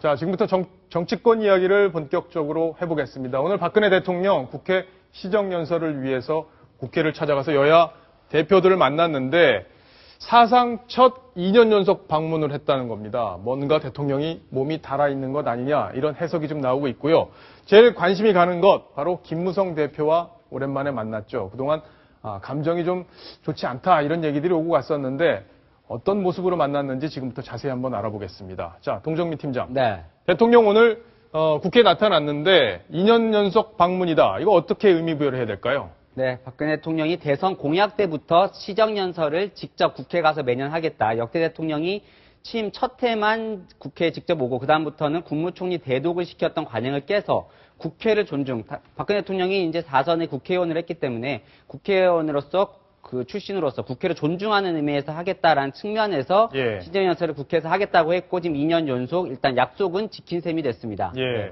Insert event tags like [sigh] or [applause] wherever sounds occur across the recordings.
자, 지금부터 정, 정치권 이야기를 본격적으로 해보겠습니다. 오늘 박근혜 대통령 국회 시정연설을 위해서 국회를 찾아가서 여야 대표들을 만났는데 사상 첫 2년 연속 방문을 했다는 겁니다. 뭔가 대통령이 몸이 달아있는 것 아니냐 이런 해석이 좀 나오고 있고요. 제일 관심이 가는 것 바로 김무성 대표와 오랜만에 만났죠. 그동안 아, 감정이 좀 좋지 않다 이런 얘기들이 오고 갔었는데 어떤 모습으로 만났는지 지금부터 자세히 한번 알아보겠습니다. 자, 동정민 팀장. 네. 대통령 오늘 어, 국회에 나타났는데 2년 연속 방문이다. 이거 어떻게 의미 부여를 해야 될까요? 네, 박근혜 대통령이 대선 공약 때부터 시정연설을 직접 국회 가서 매년 하겠다. 역대 대통령이 취임 첫 해만 국회에 직접 오고 그다음부터는 국무총리 대독을 시켰던 관행을 깨서 국회를 존중. 박근혜 대통령이 이제 4선의 국회의원을 했기 때문에 국회의원으로서 그 출신으로서 국회를 존중하는 의미에서 하겠다라는 측면에서 예. 시정연설을 국회에서 하겠다고 했고 지금 2년 연속 일단 약속은 지킨 셈이 됐습니다. 예. 네.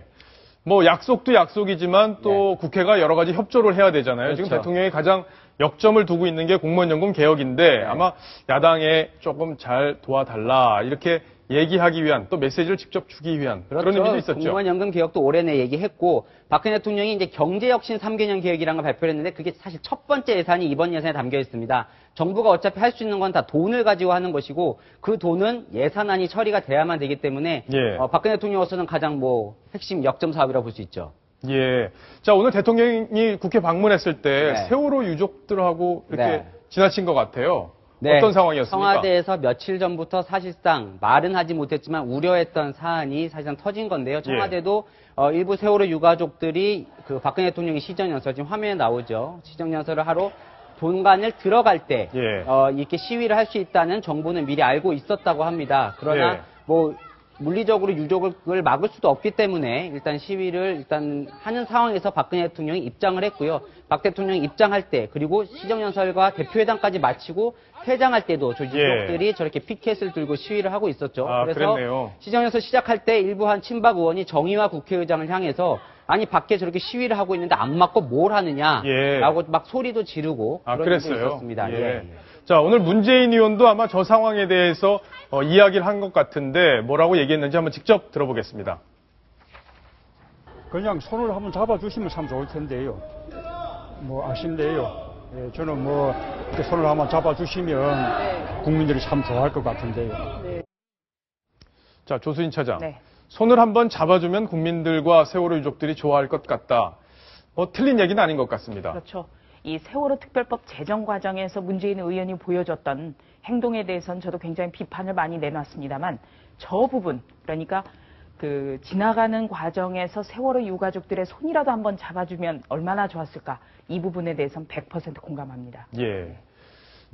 뭐 약속도 약속이지만 또 국회가 여러 가지 협조를 해야 되잖아요. 지금 그렇죠. 대통령이 가장 역점을 두고 있는 게 공무원연금 개혁인데 아마 야당에 조금 잘 도와달라 이렇게 얘기하기 위한 또 메시지를 직접 주기 위한 그런 의미도 있었죠. 공무원 연금 개혁도 올해 내 얘기했고 박근혜 대통령이 이제 경제혁신 3개년 계획이라는 걸 발표를 했는데 그게 사실 첫 번째 예산이 이번 예산에 담겨 있습니다. 정부가 어차피 할 수 있는 건 다 돈을 가지고 하는 것이고 그 돈은 예산안이 처리가 돼야만 되기 때문에 예. 어, 박근혜 대통령으로서는 가장 뭐 핵심 역점 사업이라고 볼 수 있죠. 예. 자, 오늘 대통령이 국회 방문했을 때 네. 세월호 유족들하고 이렇게 네. 지나친 것 같아요. 네, 어떤 상황이었습니까? 청와대에서 며칠 전부터 사실상 말은 하지 못했지만 우려했던 사안이 사실상 터진 건데요. 청와대도 어, 일부 세월호 유가족들이 그 박근혜 대통령이 시정연설 지금 화면에 나오죠. 시정연설을 하러 본관을 들어갈 때 예. 어, 이렇게 시위를 할 수 있다는 정보는 미리 알고 있었다고 합니다. 그러나 예. 뭐 물리적으로 유족을 막을 수도 없기 때문에 일단 시위를 일단 하는 상황에서 박근혜 대통령이 입장을 했고요. 박 대통령이 입장할 때 그리고 시정연설과 대표회담까지 마치고 퇴장할 때도 저 유족들이 저렇게 피켓을 들고 시위를 하고 있었죠. 예. 아, 그래서 그랬네요. 시정연설 시작할 때 일부 한 친박 의원이 정의화 국회의장을 향해서 아니 밖에 저렇게 시위를 하고 있는데 안 맞고 뭘 하느냐라고 예. 막 소리도 지르고 아, 그런 그랬어요. 있었습니다. 예. 자, 오늘 문재인 의원도 아마 저 상황에 대해서 어, 이야기를 한 것 같은데 뭐라고 얘기했는지 한번 직접 들어보겠습니다. 그냥 손을 한번 잡아주시면 참 좋을 텐데요. 뭐 아쉽네요. 예, 저는 뭐 이렇게 손을 한번 잡아주시면 국민들이 참 좋아할 것 같은데요. 자, 조수인 차장. 네. 손을 한번 잡아주면 국민들과 세월호 유족들이 좋아할 것 같다. 뭐 틀린 얘기는 아닌 것 같습니다. 그렇죠. 이 세월호 특별법 제정 과정에서 문재인 의원이 보여줬던 행동에 대해서는 저도 굉장히 비판을 많이 내놨습니다만 저 부분 그러니까 그 지나가는 과정에서 세월호 유가족들의 손이라도 한번 잡아주면 얼마나 좋았을까 이 부분에 대해서는 100% 공감합니다. 예.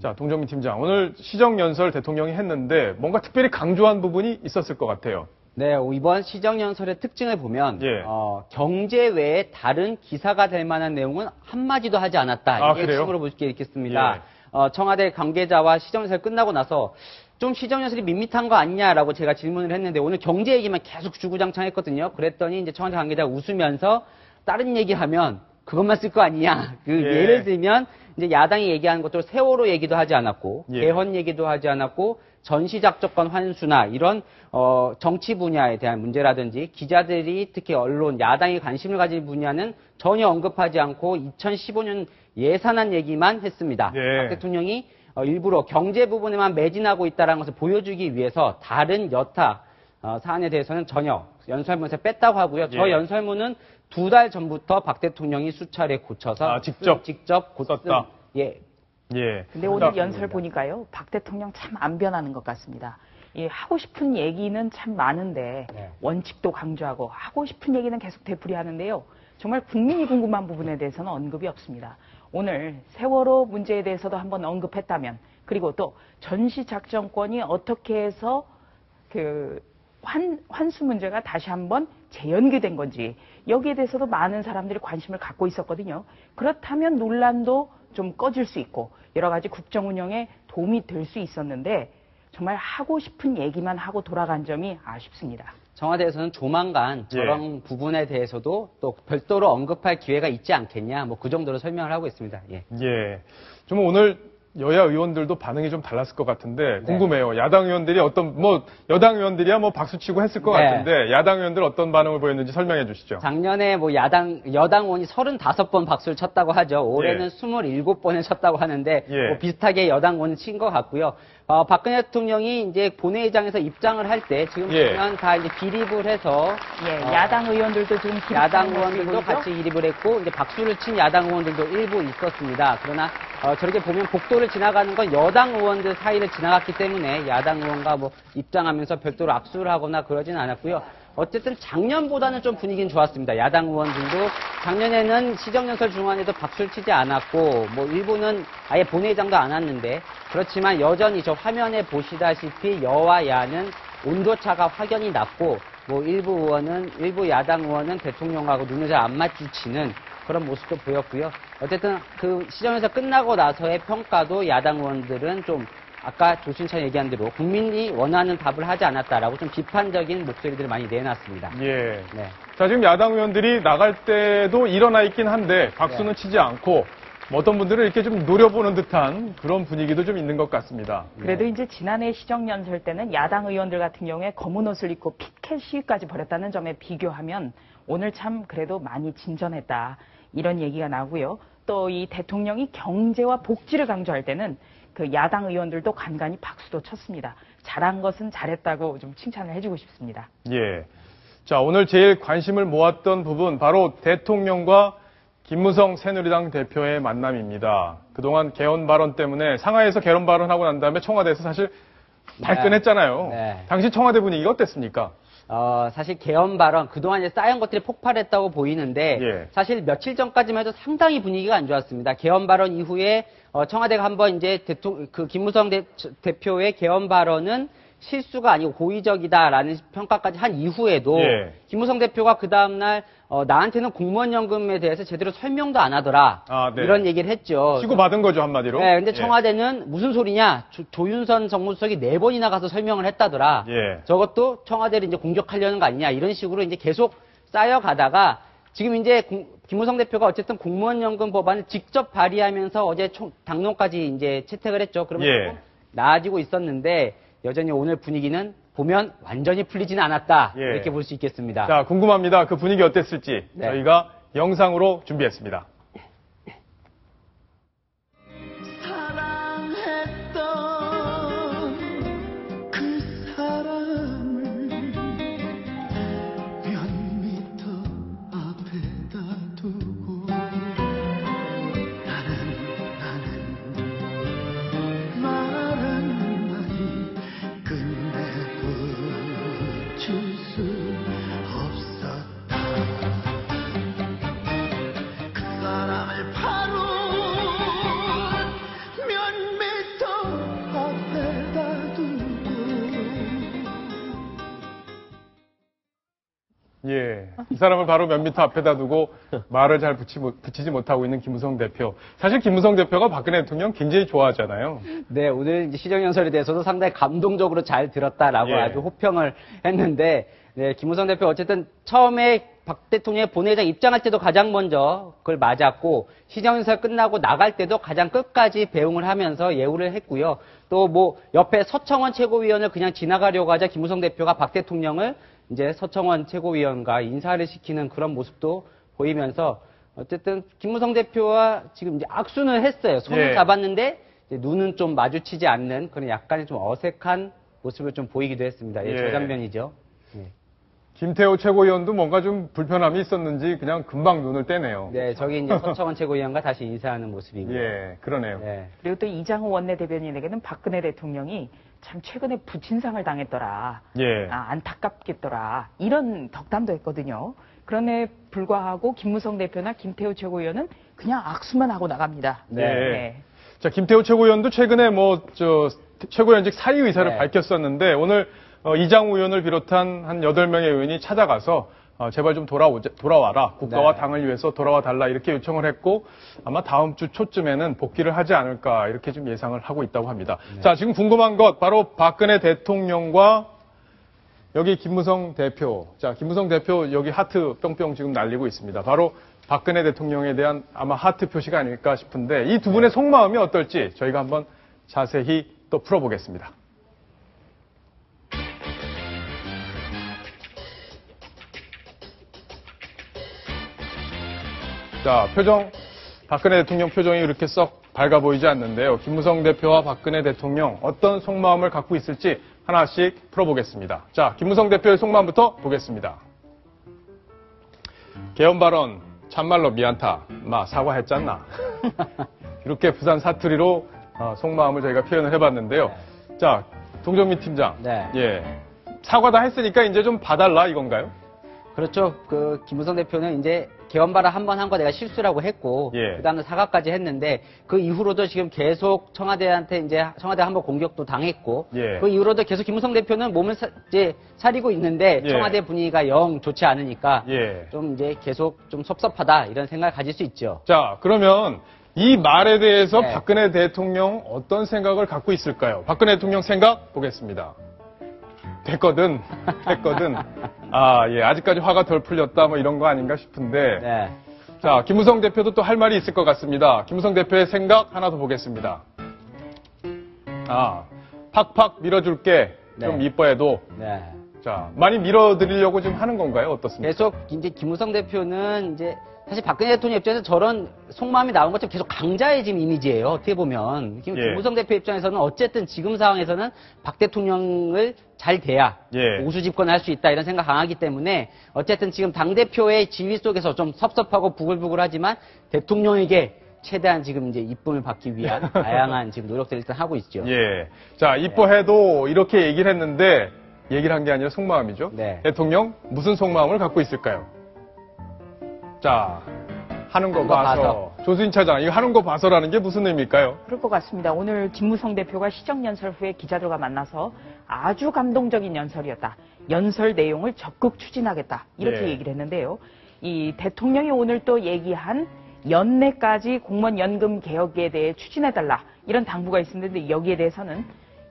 자, 동정민 팀장. 오늘 시정 연설 대통령이 했는데 뭔가 특별히 강조한 부분이 있었을 것 같아요. 네, 이번 시정연설의 특징을 보면 예. 어, 경제 외에 다른 기사가 될 만한 내용은 한마디도 하지 않았다. 아, 이게? 핵심으로 볼 수 있겠습니다. 예. 어, 청와대 관계자와 시정연설 끝나고 나서 좀 시정연설이 밋밋한 거 아니냐라고 제가 질문을 했는데 오늘 경제 얘기만 계속 주구장창 했거든요. 그랬더니 이제 청와대 관계자가 웃으면서 다른 얘기하면 그것만 쓸 거 아니냐. 그 예. 예. 를 들면 이제 야당이 얘기하는 것도 세월호 얘기도 하지 않았고 예. 개헌 얘기도 하지 않았고 전시작전권 환수나 이런 어, 정치 분야에 대한 문제라든지 기자들이 특히 언론 야당이 관심을 가질 분야는 전혀 언급하지 않고 2015년 예산안 얘기만 했습니다. 예. 박 대통령이 어, 일부러 경제 부분에만 매진하고 있다는 것을 보여주기 위해서 다른 여타 어, 사안에 대해서는 전혀 연설문에서 뺐다고 하고요. 저 예. 연설문은 두 달 전부터 박 대통령이 수차례 고쳐서 아, 직접 쓴- 직접. 쓴- 예, 예. 근데 오늘 자, 연설 보니까요, 박 대통령 참 안 변하는 것 같습니다. 이 하고 싶은 얘기는 참 많은데 네. 원칙도 강조하고 하고 싶은 얘기는 계속 되풀이하는데요. 정말 국민이 궁금한 부분에 대해서는 언급이 없습니다. 오늘 세월호 문제에 대해서도 한번 언급했다면 그리고 또 전시 작전권이 어떻게 해서 그 환, 환수 문제가 다시 한번 재연기된 건지 여기에 대해서도 많은 사람들이 관심을 갖고 있었거든요. 그렇다면 논란도 좀 꺼질 수 있고 여러 가지 국정 운영에 도움이 될 수 있었는데 정말 하고 싶은 얘기만 하고 돌아간 점이 아쉽습니다. 청와대에서는 조만간 저런 부분에 대해서도 또 별도로 언급할 기회가 있지 않겠냐, 뭐 그 정도로 설명을 하고 있습니다. 예. 예. 좀 오늘 여야 의원들도 반응이 좀 달랐을 것 같은데 궁금해요. 야당 의원들이 어떤 뭐 여당 의원들이야 뭐 박수 치고 했을 것 네. 같은데 야당 의원들 어떤 반응을 보였는지 설명해 주시죠. 작년에 뭐 야당, 여당 의원이 35번 박수를 쳤다고 하죠. 올해는 예. 27번을 쳤다고 하는데, 예. 뭐 비슷하게 여당 의원은 친 것 같고요. 어, 박근혜 대통령이 이제 본회의장에서 입장을 할 때, 지금 예. 보면 다 이제 기립을 해서, 예, 어, 야당 의원들도 지금 야당 의원들도? 같이 기립을 했고, 이제 박수를 친 야당 의원들도 일부 있었습니다. 그러나, 어, 저렇게 보면 복도를 지나가는 건 여당 의원들 사이를 지나갔기 때문에 야당 의원과 뭐 입장하면서 별도로 악수를 하거나 그러진 않았고요. 어쨌든 작년보다는 좀 분위기는 좋았습니다. 야당 의원들도 작년에는 시정연설 중간에도 박수를 치지 않았고 뭐 일부는 아예 본회의장도 안 왔는데 그렇지만 여전히 저 화면에 보시다시피 여와 야는 온도차가 확연히 낮고 뭐 일부 의원은 일부 야당 의원은 대통령하고 눈을 잘안 마주치는 그런 모습도 보였고요. 어쨌든 그 시정에서 끝나고 나서의 평가도 야당 의원들은 좀 아까 조신찬 얘기한 대로 국민이 원하는 답을 하지 않았다라고 좀 비판적인 목소리들을 많이 내놨습니다. 예. 네. 자, 지금 야당 의원들이 나갈 때도 일어나 있긴 한데 박수는 네. 치지 않고 뭐 어떤 분들은 이렇게 좀 노려보는 듯한 그런 분위기도 좀 있는 것 같습니다. 그래도 이제 지난해 시정연설 때는 야당 의원들 같은 경우에 검은 옷을 입고 피켓 시위까지 벌였다는 점에 비교하면 오늘 참 그래도 많이 진전했다. 이런 얘기가 나고요. 또 이 대통령이 경제와 복지를 강조할 때는 그 야당 의원들도 간간히 박수도 쳤습니다. 잘한 것은 잘했다고 좀 칭찬을 해주고 싶습니다. 예. 자, 오늘 제일 관심을 모았던 부분 바로 대통령과 김무성 새누리당 대표의 만남입니다. 그동안 개헌 발언 때문에 상하이에서 개헌 발언하고 난 다음에 청와대에서 사실 발끈했잖아요. 네. 당시 청와대 분위기가 어땠습니까? 어, 사실 개헌 발언, 그동안 이제 쌓인 것들이 폭발했다고 보이는데, 예. 사실 며칠 전까지만 해도 상당히 분위기가 안 좋았습니다. 개헌 발언 이후에, 어, 청와대가 한번 이제 대통령, 그 김무성 대, 표의 개헌 발언은 실수가 아니고 고의적이다라는 평가까지 한 이후에도, 예. 김무성 대표가 그 다음날, 어, 나한테는 공무원연금에 대해서 제대로 설명도 안 하더라. 아, 네. 이런 얘기를 했죠. 치고 받은 거죠, 한마디로. 네, 근데 예. 청와대는 무슨 소리냐? 조, 윤선 정무수석이 네 번이나 가서 설명을 했다더라. 예. 저것도 청와대를 이제 공격하려는 거 아니냐? 이런 식으로 이제 계속 쌓여가다가 지금 이제 공- 김무성 대표가 어쨌든 공무원연금 법안을 직접 발의하면서 어제 총- 당론까지 이제 채택을 했죠. 그러면 예. 나아지고 있었는데 여전히 오늘 분위기는 보면 완전히 풀리지는 않았다. 예. 이렇게 볼 수 있겠습니다. 자, 궁금합니다. 그 분위기 어땠을지 네. 저희가 영상으로 준비했습니다. 이 사람을 바로 몇 미터 앞에다 두고 말을 잘 붙이, 못- 붙이 지 못하고 있는 김무성 대표. 사실 김무성 대표가 박근혜 대통령 굉장히 좋아하잖아요. 네, 오늘 시정연설에 대해서도 상당히 감동적으로 잘 들었다라고 예. 아주 호평을 했는데, 네, 김우성 대표 어쨌든 처음에 박 대통령의 본회의장 입장할 때도 가장 먼저 그걸 맞았고, 시정연설 끝나고 나갈 때도 가장 끝까지 배웅을 하면서 예우를 했고요. 또 뭐 옆에 서청원 최고위원을 그냥 지나가려고 하자 김우성 대표가 박 대통령을 이제 서청원 최고위원과 인사를 시키는 그런 모습도 보이면서 어쨌든 김무성 대표와 지금 이제 악수는 했어요. 손을 예. 잡았는데 이제 눈은 좀 마주치지 않는 그런 약간의 좀 어색한 모습을 좀 보이기도 했습니다. 예, 예. 저 장면이죠. 김태호 최고위원도 뭔가 좀 불편함이 있었는지 그냥 금방 눈을 떼네요. 네, 저기 이제 서청원 최고위원과 다시 인사하는 모습이고요. 예, 그러네요. 네. 그리고 또 이장호 원내대변인에게는 박근혜 대통령이 참 최근에 부친상을 당했더라. 예. 아, 안타깝겠더라. 이런 덕담도 했거든요. 그런에 불구하고 김무성 대표나 김태우 최고위원은 그냥 악수만 하고 나갑니다. 네. 자, 김태호 최고위원도 최근에 뭐, 저, 최고위원직 사의 의사를 네. 밝혔었는데, 오늘 어, 이장우 의원을 비롯한 한 8명의 의원이 찾아가서 어, 제발 좀 돌아오, 돌아와라. 국가와 네. 당을 위해서 돌아와 달라. 이렇게 요청을 했고, 아마 다음 주 초쯤에는 복귀를 하지 않을까. 이렇게 좀 예상을 하고 있다고 합니다. 네. 자, 지금 궁금한 것, 바로 박근혜 대통령과 여기 김무성 대표. 자, 김무성 대표 여기 하트 뿅뿅 지금 날리고 있습니다. 바로 박근혜 대통령에 대한 아마 하트 표시가 아닐까 싶은데 이 두 분의 속마음이 어떨지 저희가 한번 자세히 또 풀어보겠습니다. 자, 표정, 박근혜 대통령 표정이 그렇게 썩 밝아 보이지 않는데요. 김무성 대표와 박근혜 대통령 어떤 속마음을 갖고 있을지 하나씩 풀어보겠습니다. 자, 김무성 대표의 속마음부터 보겠습니다. 개헌 발언 참말로 미안타. 마 사과했잖나. [laughs] 이렇게 부산 사투리로 어, 속마음을 저희가 표현을 해봤는데요. 자, 동정민 팀장. 네. 예. 사과 다 했으니까 이제 좀 봐달라 이건가요? 그렇죠. 그 김무성 대표는 이제 개헌 발언 한 번 한 거 내가 실수라고 했고 예. 그다음에 사과까지 했는데 그 이후로도 지금 계속 청와대한테 이제 청와대 한 번 공격도 당했고 예. 그 이후로도 계속 김무성 대표는 몸을 사, 이제 사리고 있는데 예. 청와대 분위기가 영 좋지 않으니까 예. 좀 이제 계속 좀 섭섭하다 이런 생각을 가질 수 있죠. 자, 그러면 이 말에 대해서 네. 박근혜 대통령 어떤 생각을 갖고 있을까요? 박근혜 대통령 생각 보겠습니다. 됐거든, 됐거든. 아, 예, 아직까지 화가 덜 풀렸다, 뭐 이런 거 아닌가 싶은데. 네. 자, 김무성 대표도 또 할 말이 있을 것 같습니다. 김무성 대표의 생각 하나 더 보겠습니다. 아, 팍팍 밀어줄게. 좀 네. 이뻐해도. 네. 자, 많이 밀어드리려고 지금 하는 건가요? 어떻습니까? 계속 이제 김무성 대표는 이제 사실 박근혜 대통령 입장에서 저런 속마음이 나온 것처럼 계속 강자의 지금 이미지예요. 어떻게 보면 지금 예. 김무성 대표 입장에서는 어쨌든 지금 상황에서는 박 대통령을 잘 돼야 예. 우수 집권할 수 있다 이런 생각 강하기 때문에 어쨌든 지금 당 대표의 지위 속에서 좀 섭섭하고 부글부글하지만 대통령에게 최대한 지금 이제 이쁨을 받기 위한 [laughs] 다양한 지금 노력들을 일단 하고 있죠. 예. 자, 이뻐해도 이렇게 얘기를 했는데, 얘기를 한 게 아니라 속마음이죠. 네. 대통령, 무슨 속마음을 갖고 있을까요? 자, 하는 거 하는 거 봐서. 봐서. 조수인 차장, 이거 하는 거 봐서라는 게 무슨 의미일까요? 그럴 것 같습니다. 오늘 김무성 대표가 시정 연설 후에 기자들과 만나서 아주 감동적인 연설이었다. 연설 내용을 적극 추진하겠다. 이렇게 예. 얘기를 했는데요. 이 대통령이 오늘 또 얘기한 연내까지 공무원 연금 개혁에 대해 추진해달라. 이런 당부가 있었는데 여기에 대해서는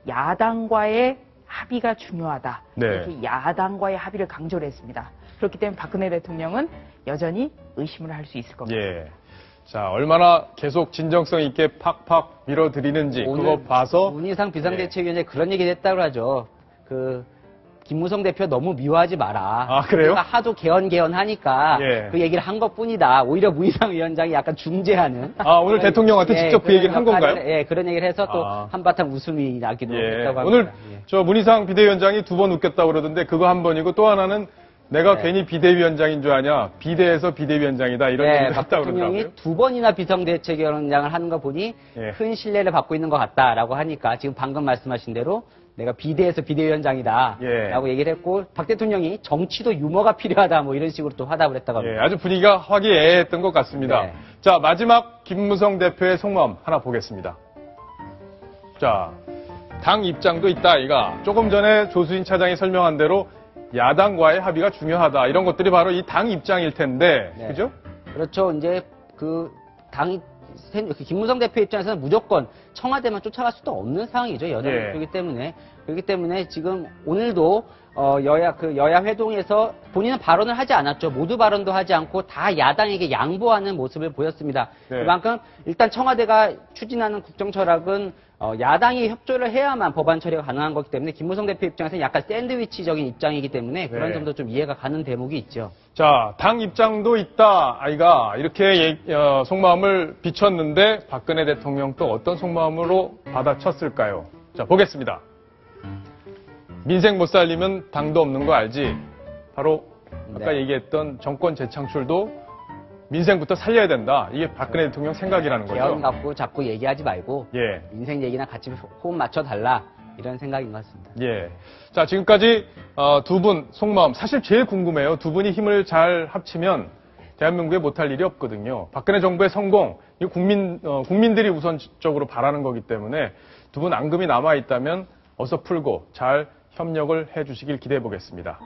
야당과의 합의가 중요하다. 네. 이렇게 야당과의 합의를 강조를 했습니다. 그렇기 때문에 박근혜 대통령은 여전히 의심을 할 수 있을 겁니다. 예. 자, 얼마나 계속 진정성 있게 팍팍 밀어드리는지 그거 봐서. 문희상 비상대책위원장이 그런 얘기를 했다고 하죠. 그 김무성 대표 너무 미워하지 마라. 아, 그래요? 하도 개헌 개헌 하니까 예. 그 얘기를 한 것뿐이다. 오히려 문희상 위원장이 약간 중재하는. 아, 오늘 그런- 대통령한테 직접 그 얘기를 한 건가요? 예, 그런 얘기를 해서 또 아. 한바탕 웃음이 나기도 예. 했다고 합니다. 오늘 예. 저 문희상 비대위원장이 두 번 웃겼다고 그러던데 그거 한 번이고 또 하나는 내가 네. 괜히 비대위원장인 줄 아냐. 비대에서 비대위원장이다. 이런 네, 얘기를 박 했다고 그러더라고요. 두 번이나 비상대책위원장을 하는 거 보니 예. 큰 신뢰를 받고 있는 것 같다라고 하니까 지금 방금 말씀하신 대로 내가 비대에서 비대위원장이다 예. 라고 얘기를 했고 박 대통령이 정치도 유머가 필요하다 뭐 이런 식으로 또 화답을 했다고 합니다. 예, 아주 분위기가 화기애애했던 것 같습니다. 네. 자, 마지막 김무성 대표의 속마음 하나 보겠습니다. 자, 당 입장도 있다, 이가. 조금 전에 조수진 차장이 설명한 대로 야당과의 합의가 중요하다. 이런 것들이 바로 이 당 입장일 텐데, 네. 그죠? 그렇죠. 이제 그그 김무성 대표 입장에서는 무조건 청와대만 쫓아갈 수도 없는 상황이죠. 여당 예. 대표이기 때문에 그렇기 때문에 지금 오늘도 어, 여야 그 여야 회동에서 본인은 발언을 하지 않았죠. 모두 발언도 하지 않고 다 야당에게 양보하는 모습을 보였습니다. 네. 그만큼 일단 청와대가 추진하는 국정 철학은 어, 야당이 협조를 해야만 법안 처리가 가능한 거기 때문에 김무성 대표 입장에서는 약간 샌드위치적인 입장이기 때문에 그런 네. 점도 좀 이해가 가는 대목이 있죠. 자, 당 입장도 있다, 아이가. 이렇게 얘- 어, 속마음을 비췄는데, 박근혜 대통령 또 어떤 속마음으로 받아쳤을까요? 자, 보겠습니다. 민생 못 살리면 당도 없는 거 알지? 바로 아까 네. 얘기했던 정권 재창출도 민생부터 살려야 된다. 이게 박근혜 대통령 생각이라는 개헌 거죠. 갖고 자꾸 얘기하지 말고 예. 인생 얘기나 같이 호흡 맞춰 달라 이런 생각인 것 같습니다. 예. 자, 지금까지 어, 두분 속마음 사실 제일 궁금해요. 두 분이 힘을 잘 합치면 대한민국에 못할 일이 없거든요. 박근혜 정부의 성공, 이 국민 어, 국민들이 우선적으로 바라는 거기 때문에 두 분 앙금이 남아 있다면 어서 풀고 잘 협력을 해 주시길 기대해 보겠습니다.